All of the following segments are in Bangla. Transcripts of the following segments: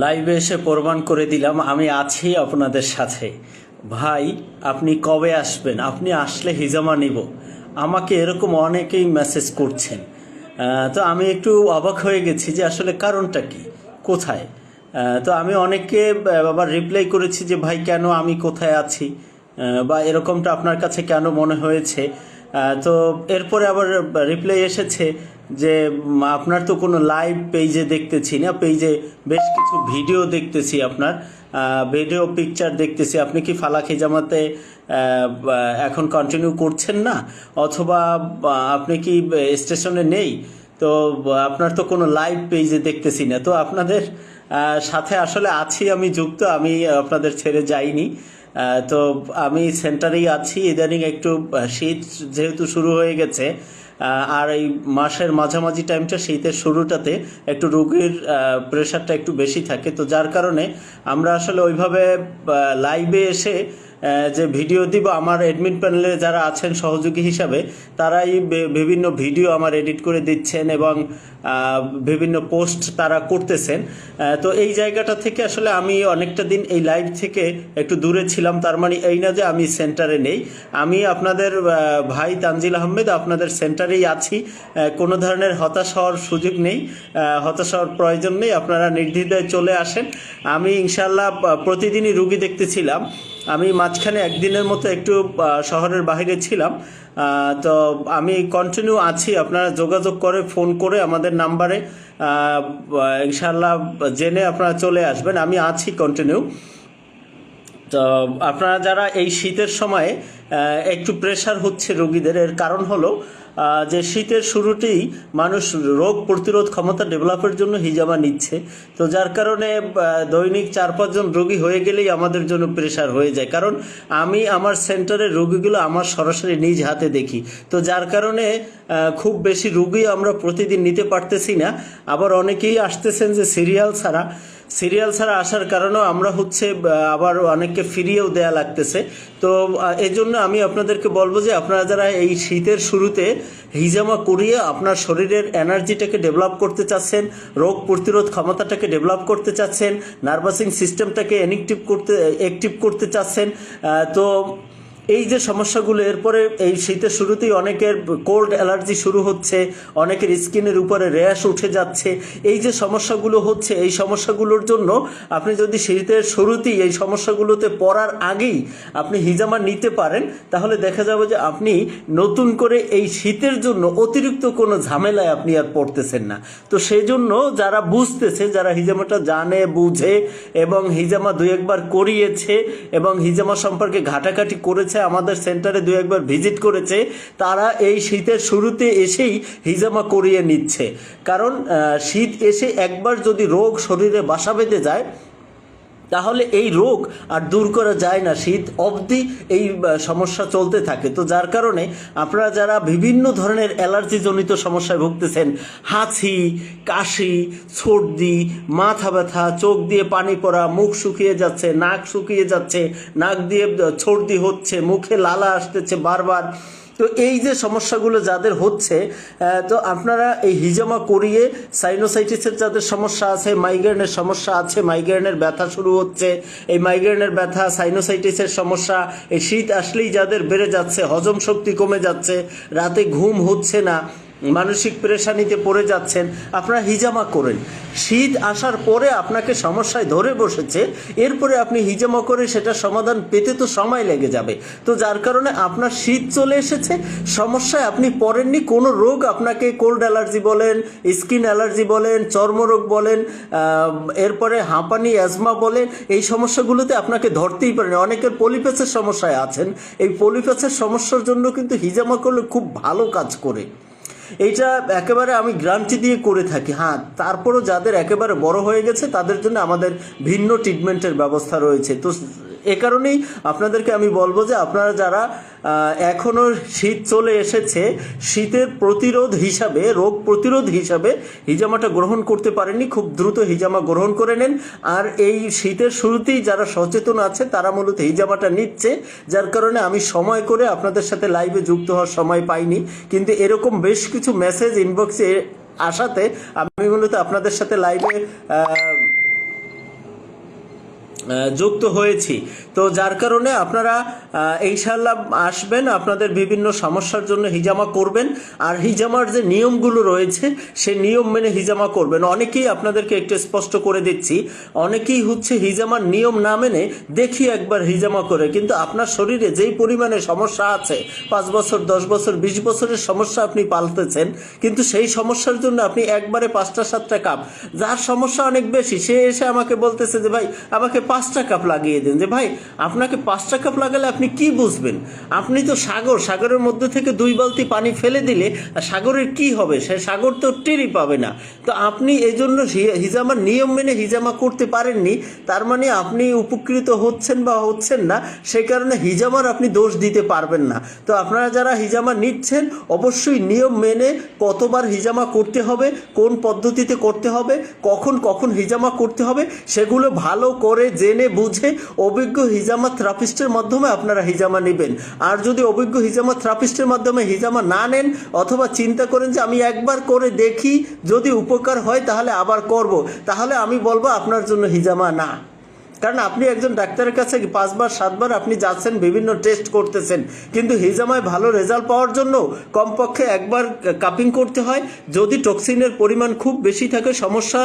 লাইভে এসে প্রমাণ করে দিলাম, আমি আছি আপনাদের সাথে। ভাই, আপনি কবে আসবেন? আপনি আসলে হিজামা নিব। আমাকে এরকম অনেকেই মেসেজ করছেন। তো আমি একটু অবাক হয়ে গেছি যে আসলে কারণটা কি? কোথায়? তো আমি অনেককে আবার রিপ্লাই করেছি যে, ভাই, কেন আমি কোথায় আছি? বা এরকমটা আপনার কাছে কেন মনে হয়েছে? তো এরপরে আবার রিপ্লাই এসেছে যে আপনার তো কোনো লাইভ পেজে দেখতেছি না পেজে বেশ কিছু ভিডিও দেখতেছি আপনার। ভিডিও পিকচার দেখতেছি। আপনি কি ফালাকি জামাতে এখন কন্টিনিউ করছেন না? অথবা আপনি কি স্টেশনে নেই? তো আপনার তো কোনো লাইভ পেজে দেখতেছি না। তো আপনাদের সাথে আসলে আছি, আমি যুক্ত, আমি আপনাদের ছেড়ে যাইনি। তো আমি সেন্টারেই আছি। ইদানিং একটু শীত যেহেতু শুরু হয়ে গেছে আর এই মাসের মাঝামাঝি টাইমটা শীতের শুরুটাতে একটু রোগীর প্রেশারটা একটু বেশি থাকে। তো যার কারণে আমরা আসলে ওইভাবে লাইভে এসে যে ভিডিও দিব, আমার এডমিন প্যানেলে যারা আছেন সহযোগী হিসাবে, তারাই বিভিন্ন ভিডিও আমার এডিট করে দিচ্ছেন এবং বিভিন্ন পোস্ট তারা করতেছেন। তো এই জায়গাটা থেকে আসলে আমি অনেকটা দিন এই লাইভ থেকে একটু দূরে ছিলাম, তার মানে এই না যে আমি সেন্টারে নেই। আমি আপনাদের ভাই তানজিল আহমেদ, আপনাদের সেন্টারেই আছি। কোনো ধরনের হতাশ হওয়ার সুযোগ নেই। হতাশ হওয়ার প্রয়োজন নেই। আপনারা নির্দ্বিধায় চলে আসেন। আমি ইনশাল্লাহ প্রতিদিনই রুগী দেখতেছিলাম। আমি মাঝখানে একদিনের মতো একটু শহরের বাহিরে ছিলাম তো আমি কন্টিনিউ আছি। আপনারা যোগাযোগ করে ফোন করে আমাদের নাম্বারে ইনশাল্লাহ জেনে আপনারা চলে আসবেন। আমি আছি কন্টিনিউ তো, আপনারা যারা এই শীতের সময়ে একটু প্রেশার হচ্ছে রোগীদের, এর কারণ হলো যে শীতের শুরুতেই মানুষ রোগ প্রতিরোধ ক্ষমতা ডেভেলপের জন্য হিজামা নিচ্ছে। তো যার কারণে দৈনিক চার পাঁচজন রোগী হয়ে গেলেই আমাদের জন্য প্রেশার হয়ে যায়। কারণ আমি আমার সেন্টারের রোগীগুলো আমার সরাসরি নিজ হাতে দেখি। তো যার কারণে খুব বেশি রোগী আমরা প্রতিদিন নিতে পারতেছি না। আবার অনেকেই আসতেছেন যে সিরিয়াল ছাড়া। সিরিয়াল ছাড়া আসার কারণেও আমরা হচ্ছে আবার অনেককে ফিরিয়েও দেয়া লাগতেছে। তো আহ, এই জন্য আমি আপনাদেরকে বলব যে আপনারা যারা এই শীতের শুরুতে হিজামা করিয়ে আপনার শরীরের এনার্জিটাকে ডেভেলপ করতে চাচ্ছেন রোগ প্রতিরোধ ক্ষমতাটাকে ডেভেলপ করতে চাচ্ছেন নার্ভাসিং সিস্টেমটাকে অ্যানিকটিভ করতে অ্যাক্টিভ করতে চাচ্ছেন তো এই যে সমস্যাগুলো, এরপরে এই শীতের শুরুতেই অনেকের কোল্ড অ্যালার্জি শুরু হচ্ছে, অনেকের স্কিনের উপরে র্যাশ উঠে যাচ্ছে। এই যে সমস্যাগুলো হচ্ছে, এই সমস্যাগুলোর জন্য আপনি যদি শীতের শুরুতেই এই সমস্যাগুলোতে পড়ার আগেই আপনি হিজামা নিতে পারেন, তাহলে দেখা যাবে যে আপনি নতুন করে এই শীতের জন্য অতিরিক্ত কোনো ঝামেলায় আপনি আর পড়তেছেন না। তো সেই জন্য যারা বুঝতেছে, যারা হিজামাটা জানে, বুঝে এবং হিজামা দু একবার করিয়েছে এবং হিজামা সম্পর্কে ঘাটাঘাটি করেছে আমাদের সেন্টারে দু একবার ভিজিট করেছে, তারা এই শীতের শুরুতে এসেই হিজামা করিয়ে নিচ্ছে। কারণ শীত এসে একবার যদি রোগ শরীরে বাসা বেঁধে যায় তাহলে এই রোগ আর দূর করা যায় না। শীত অবধি এই সমস্যা চলতে থাকে। তো যার কারণে আপনারা যারা বিভিন্ন ধরনের অ্যালার্জিজনিত সমস্যায় ভুগতেছেন, হাঁচি, কাশি, সর্দি, মাথা ব্যথা, চোখ দিয়ে পানি পড়া, মুখ শুকিয়ে যাচ্ছে, নাক শুকিয়ে যাচ্ছে, নাক দিয়ে সর্দি হচ্ছে, মুখে লালা আসতেছে বারবার তো এই যে সমস্যাগুলো যাদের হচ্ছে তো আপনারা এই হিজামা করিয়ে সাইনোসাইটিসের যাদের সমস্যা আছে মাইগ্রেনের সমস্যা আছে মাইগ্রেনের ব্যথা শুরু হচ্ছে, এই মাইগ্রেনের ব্যথা সাইনোসাইটিসের সমস্যা, এই শীত আসলেই যাদের বেড়ে যাচ্ছে, হজম শক্তি কমে যাচ্ছে, রাতে ঘুম হচ্ছে না মানসিক পেরেশানিতে পড়ে যাচ্ছেন, আপনারা হিজামা করেন। শীত আসার পরে আপনাকে সমস্যায় ধরে বসেছে, এরপরে আপনি হিজামা করে সেটা সমাধান পেতে তো সময় লেগে যাবে। তো যার কারণে আপনার শীত চলে এসেছে, সমস্যায় আপনি পড়েননি, কোনো রোগ আপনাকে কোল্ড অ্যালার্জি বলেন স্কিন অ্যালার্জি বলেন, চর্মরোগ বলেন এরপরে হাঁপানি অ্যাজমা বলেন, এই সমস্যাগুলোতে আপনাকে ধরতেই পারেন অনেকের পলিপেসের সমস্যায় আছেন, এই পলিপেসের সমস্যার জন্য কিন্তু হিজামা করলে খুব ভালো কাজ করে। এইটা একেবারে আমি গ্রান্টি দিয়ে করে থাকি। হ্যাঁ তারপরও যাদের একেবারে বড় হয়ে গেছে, তাদের জন্য আমাদের ভিন্ন ট্রিটমেন্টের ব্যবস্থা রয়েছে। তো এ কারণেই আপনাদেরকে আমি বলব যে আপনারা যারা আহ, এখনও শীত চলে এসেছে শীতের প্রতিরোধ হিসাবে রোগ প্রতিরোধ হিসাবে হিজামাটা গ্রহণ করতে পারেননি খুব দ্রুত হিজামা গ্রহণ করে নেন। আর এই শীতের শুরুতেই যারা সচেতন আছে তারা মূলত হিজামাটা নিচ্ছে যার কারণে আমি সময় করে আপনাদের সাথে লাইভে যুক্ত হওয়ার সময় পাইনি। কিন্তু এরকম বেশ কিছু মেসেজ ইনবক্সে আসাতে আমি মূলত আপনাদের সাথে লাইভে যুক্ত হয়েছি। তো যার কারণে আপনারা ইনশাল্লাহ আসবেন, আপনাদের বিভিন্ন সমস্যার জন্য হিজামা করবেন। আর হিজামার যে নিয়মগুলো রয়েছে, সে নিয়ম মেনে হিজামা করবেন। অনেকেই আপনাদেরকে একটু স্পষ্ট করে দিচ্ছি। অনেকেই হচ্ছে হিজামার নিয়ম না মেনে দেখি একবার হিজামা করে। কিন্তু আপনার শরীরে যেই পরিমাণে সমস্যা আছে, পাঁচ বছর, দশ বছর, বিশ বছরের সমস্যা আপনি পালতেছেন, কিন্তু সেই সমস্যার জন্য আপনি একবারে পাঁচটা, সাতটা কাপ। যার সমস্যা অনেক বেশি, সে এসে আমাকে বলতেছে যে, ভাই, আমাকে পাঁচটা কাপ লাগিয়ে দিন। যে ভাই, আপনাকে পাঁচটা কাপ লাগালে আপনি কি বুঝবেন? আপনি তো সাগর, সাগরের মধ্যে থেকে দুই বালতি পানি ফেলে দিলে সাগরের কি হবে? সে সাগর তো টেরই পাবে না। তো আপনি এই জন্য হিজামার নিয়ম মেনে হিজামা করতে পারেননি, তার মানে আপনি উপকৃত হচ্ছেন বা হচ্ছেন না, সে কারণে হিজামার আপনি দোষ দিতে পারবেন না। তো আপনারা যারা হিজামা নিচ্ছেন, অবশ্যই নিয়ম মেনে কতবার হিজামা করতে হবে, কোন পদ্ধতিতে করতে হবে, কখন কখন হিজামা করতে হবে, সেগুলো ভালো করে জেনে বুঝে অভিজ্ঞ হিজামা থেরাপিস্টের মাধ্যমে আপনারা হিজামা নেবেন। আর যদি অভিজ্ঞ হিজামা থেরাপিস্টের মাধ্যমে হিজামা না নেন, অথবা চিন্তা করেন যে আমি একবার করে দেখি যদি উপকার হয়, তাহলে আবার করব। তাহলে আমি বলব আপনার জন্য হিজামা না। কারণ আপনি একজন ডাক্তারের কাছে পাঁচবার, সাতবার আপনি যাচ্ছেন, বিভিন্ন টেস্ট করতেছেন। কিন্তু হিজামায় ভালো রেজাল্ট পাওয়ার জন্য কমপক্ষে একবার কাপিং করতে হয়। যদি টক্সিনের পরিমাণ খুব বেশি থাকে, সমস্যা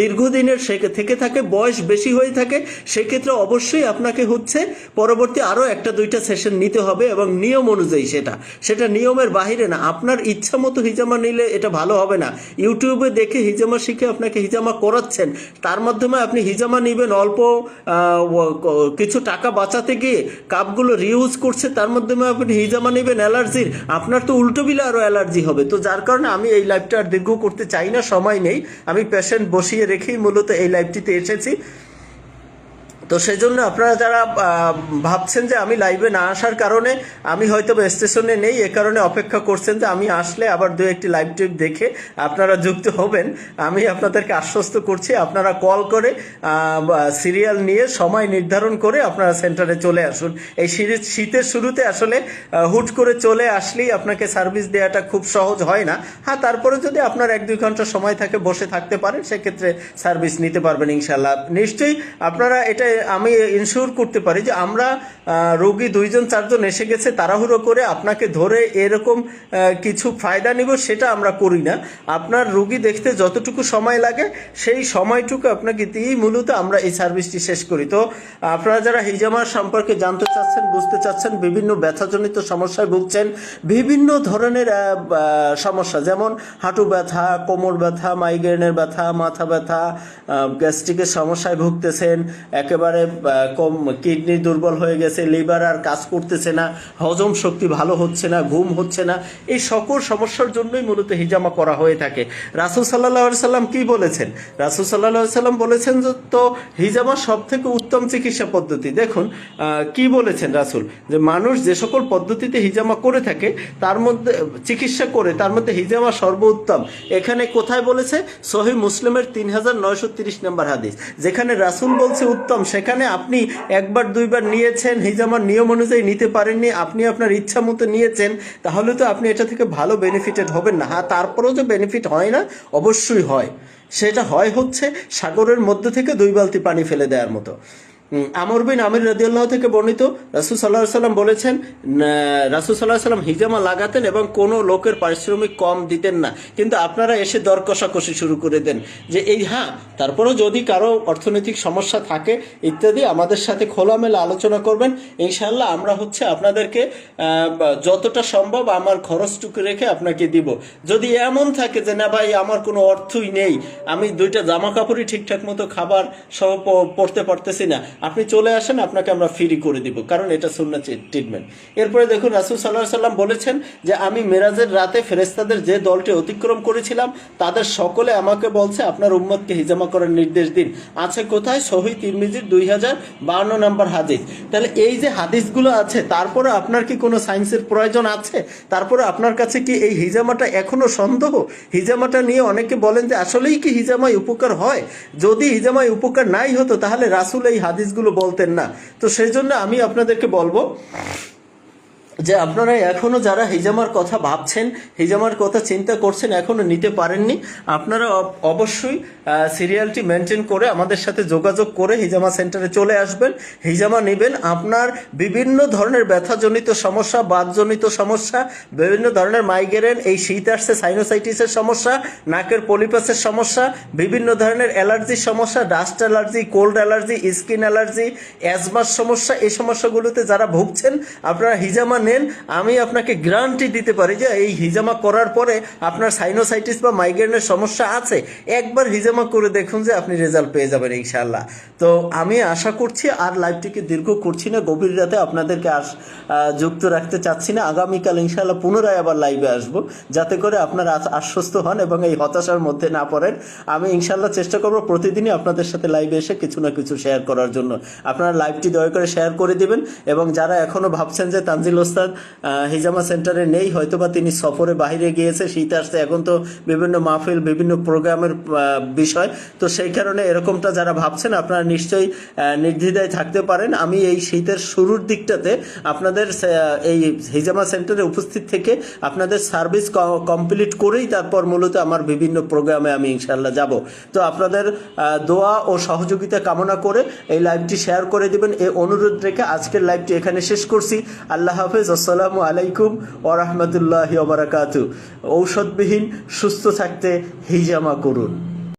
দীর্ঘদিনের থেকে থাকে, বয়স বেশি হয়ে থাকে, সেক্ষেত্রে অবশ্যই আপনাকে হচ্ছে পরবর্তী আরও একটা, দুইটা সেশন নিতে হবে এবং নিয়ম অনুযায়ী সেটা। সেটা নিয়মের বাহিরে না। আপনার ইচ্ছা মতো হিজামা নিলে এটা ভালো হবে না। ইউটিউবে দেখে হিজামা শিখে আপনাকে হিজামা করাচ্ছেন। তার মাধ্যমে আপনি হিজামা নেবেন অল্প কিছু টাকা বাঁচাতে গিয়ে কাপগুলো রিউজ করছে, তার মাধ্যমে আপনি হিজামা নেবেন, অ্যালার্জির। আপনার তো উল্টো বিলে আরও অ্যালার্জি হবে। তো যার কারণে আমি এই লাইফটা আর দীর্ঘ করতে চাই না, সময় নেই। আমি পেশেন্ট বসিয়ে রেখেই মূলত এই লাইফটিতে এসেছি। তো সেই জন্য আপনারা যারা ভাবছেন যে আমি লাইভে না আসার কারণে আমি হয়তো স্টেশনে নেই, এ কারণে অপেক্ষা করছেন যে আমি আসলে আবার দু একটি লাইভ টিপ দেখে আপনারা যুক্ত হবেন। আমি আপনাদেরকে আশ্বস্ত করছি, আপনারা কল করে সিরিয়াল নিয়ে সময় নির্ধারণ করে আপনারা সেন্টারে চলে আসুন। এই সিরিজ শীতের শুরুতে আসলে হুট করে চলে আসলেই আপনাকে সার্ভিস দেওয়াটা খুব সহজ হয় না। হ্যাঁ তারপরে যদি আপনার এক দুই ঘণ্টা সময় থাকে, বসে থাকতে পারেন, সেক্ষেত্রে সার্ভিস নিতে পারবেন ইনশাল্লাহ নিশ্চয়ই আপনারা এটা আমি ইনশিওর করতে পারি যে আমরা রোগী দুইজন, চারজন এসে গেছে, তাড়াহুড়ো করে আপনাকে ধরে এরকম কিছু ফায়দা নিব সেটা আমরা করি না। আপনার রোগী দেখতে যতটুকু সময় লাগে, সেই সময়টুকু আপনাকে দিয়েই মূলত আমরা এই সার্ভিসটি শেষ করি। তো আপনারা যারা হিজামার সম্পর্কে জানতে চাচ্ছেন, বুঝতে চাচ্ছেন, বিভিন্ন ব্যথাজনিত সমস্যায় ভুগছেন, বিভিন্ন ধরনের সমস্যা, যেমন হাঁটু ব্যথা, কোমর ব্যথা মাইগ্রেনের ব্যথা, মাথা ব্যথা গ্যাস্ট্রিকের সমস্যায় ভুগতেছেন, একেবারে আহ, কম কিডনি দুর্বল হয়ে গেছে লিভার আর কাজ করতেছে না হজম শক্তি ভালো হচ্ছে না ঘুম হচ্ছে না এই সকল সমস্যার জন্যই মূলত হিজামা করা হয়ে থাকে। রাসুল সাল্লাহ সাল্লাম কি বলেছেন? রাসুল সাল্লাহ সাল্লাম বলেছেন যে তো হিজামা সব থেকে উত্তম চিকিৎসা পদ্ধতি। দেখুন কি বলেছেন রাসুল? যে মানুষ যে সকল পদ্ধতিতে হিজামা করে থাকে তার মধ্যে চিকিৎসা করে তার মধ্যে হিজামা সর্বোত্তম। এখানে কোথায় বলেছে? সহি মুসলিমের তিন হাজার নয়শো তিরিশ নম্বর হাদিস। যেখানে রাসুল বলছে উত্তম সেখানে আপনি একবার, দুইবার নিয়েছেন, হিজামার নিয়ম অনুযায়ী নিতে পারেননি, আপনি আপনার ইচ্ছা মতো নিয়েছেন, তাহলে তো আপনি এটা থেকে ভালো বেনিফিটেড হবেন না। হ্যাঁ তারপরেও যে বেনিফিট হয় না, অবশ্যই হয়। সেটা হয় হচ্ছে সাগরের মধ্যে থেকে দুই বালতি পানি ফেলে দেওয়ার মতো। আমর বিন আমির রাদিয়াল্লাহ থেকে বর্ণিত রাসুল সাল্লাহ সাল্লাম বলেছেন রাসুল সাল্লাহ সাল্লাম হিজামা লাগাতেন এবং কোনো লোকের পারিশ্রমিক কম দিতেন না। কিন্তু আপনারা এসে দর কষাকষি শুরু করে দেন যে, এই হ্যাঁ তারপরেও যদি কারও অর্থনৈতিক সমস্যা থাকে, ইত্যাদি, আমাদের সাথে খোলামেলা আলোচনা করবেন। ইনশাল্লাহ আমরা হচ্ছে আপনাদেরকে যতটা সম্ভব আমার খরচটুকু রেখে আপনাকে দিব। যদি এমন থাকে যে, না ভাই, আমার কোনো অর্থই নেই, আমি দুইটা জামা কাপড়ই ঠিকঠাক মতো খাবার সহ পড়তে পারতেছি না। আপনি চলে আসেন, আপনাকে আমরা ফ্রি করে দিব, কারণ এটা সুন্না ট্রিটমেন্ট এরপরে দেখুন, রাসুল সাল্লাহ সাল্লাম বলেছেন যে, আমি মেরাজের রাতে ফেরেস্তাদের যে দলটি অতিক্রম করেছিলাম, তাদের সকলে আমাকে বলছে, আপনার উম্মতকে হিজামা করার নির্দেশ দিন। আছে কোথায়? সহি তিরমিজির দুই হাজার বান্ন নম্বর হাদিস। তাহলে এই যে হাদিসগুলো আছে, তারপরে আপনার কি কোনো সায়েন্সের প্রয়োজন আছে? তারপরে আপনার কাছে কি এই হিজামাটা এখনও সন্দেহ? হিজামাটা নিয়ে অনেকে বলেন যে, আসলেই কি হিজামায় উপকার হয়? যদি হিজামায় উপকার নাই হতো, তাহলে রাসুল এই হাদিসগুলো বলতেন না। তো সেই জন্য আমি আপনাদেরকে বলব যে আপনারা এখনও যারা হিজামার কথা ভাবছেন, হিজামার কথা চিন্তা করছেন, এখনও নিতে পারেননি, আপনারা অবশ্যই সিরিয়ালটি মেনটেন করে আমাদের সাথে যোগাযোগ করে হিজামা সেন্টারে চলে আসবেন, হিজামা নেবেন। আপনার বিভিন্ন ধরনের ব্যথাজনিত সমস্যা, বাতজনিত সমস্যা, বিভিন্ন ধরনের মাইগ্রেন এই শীত আসছে সাইনোসাইটিসের সমস্যা, নাকের পলিপাসের সমস্যা, বিভিন্ন ধরনের অ্যালার্জির সমস্যা dust allergy cold allergy skin allergy অ্যাজমার সমস্যা, এই সমস্যাগুলোতে যারা ভুগছেন, আপনারা হিজামা নেন, আমি আপনাকে গ্যারান্টি দিতে পারি যে এই হিজামা করার পরে আপনার সাইনোসাইটিস বা মাইগ্রেনের সমস্যা আছে। একবার হিজামা করে দেখুন যে আপনি রেজাল্ট পেয়ে যাবেন ইনশাল্লাহ তো আমি আশা করছি আর লাইভটিকে দীর্ঘ করছি না, গভীর রাতে আপনাদেরকে আস যুক্ত রাখতে চাচ্ছি না। আগামীকাল ইনশাল্লাহ পুনরায় আবার লাইভে আসব, যাতে করে আপনারা আশ্বস্ত হন এবং এই হতাশার মধ্যে না পড়েন। আমি ইনশাল্লাহ চেষ্টা করব প্রতিদিনই আপনাদের সাথে লাইভে এসে কিছু না কিছু শেয়ার করার জন্য। আপনারা লাইভটি দয়া করে শেয়ার করে দিবেন এবং যারা এখনও ভাবছেন যে তানজিল ওস্তাদ হিজামা সেন্টারে নেই, হয়তোবা তিনি সফরে বাইরে গিয়েছে, শীত আসছে। এখন তো বিভিন্ন মাহফিল, বিভিন্ন প্রোগ্রামের বিষয়। তো সেই কারণে এরকমটা যারা ভাবছেন, আপনারা নিশ্চয়ই নির্দ্বিধায় থাকতে পারেন। আমি এই শীতের শুরুর দিকটাতে আপনাদের এই হিজামা সেন্টারে উপস্থিত থেকে আপনাদের সার্ভিস কমপ্লিট করেই তারপর মূলত আমার বিভিন্ন প্রোগ্রামে আমি ইনশাল্লাহ যাব। তো আপনাদের দোয়া ও সহযোগিতা কামনা করে এই লাইভটি শেয়ার করে দিবেন। এই অনুরোধ রেখে আজকের লাইভটি এখানে শেষ করছি। আল্লাহ হাফেজ। আসসালামু আলাইকুম ওরহমতুল্লাহ ওবরাকাতু ঔষধবিহীন সুস্থ থাকতে হিজামা করুন।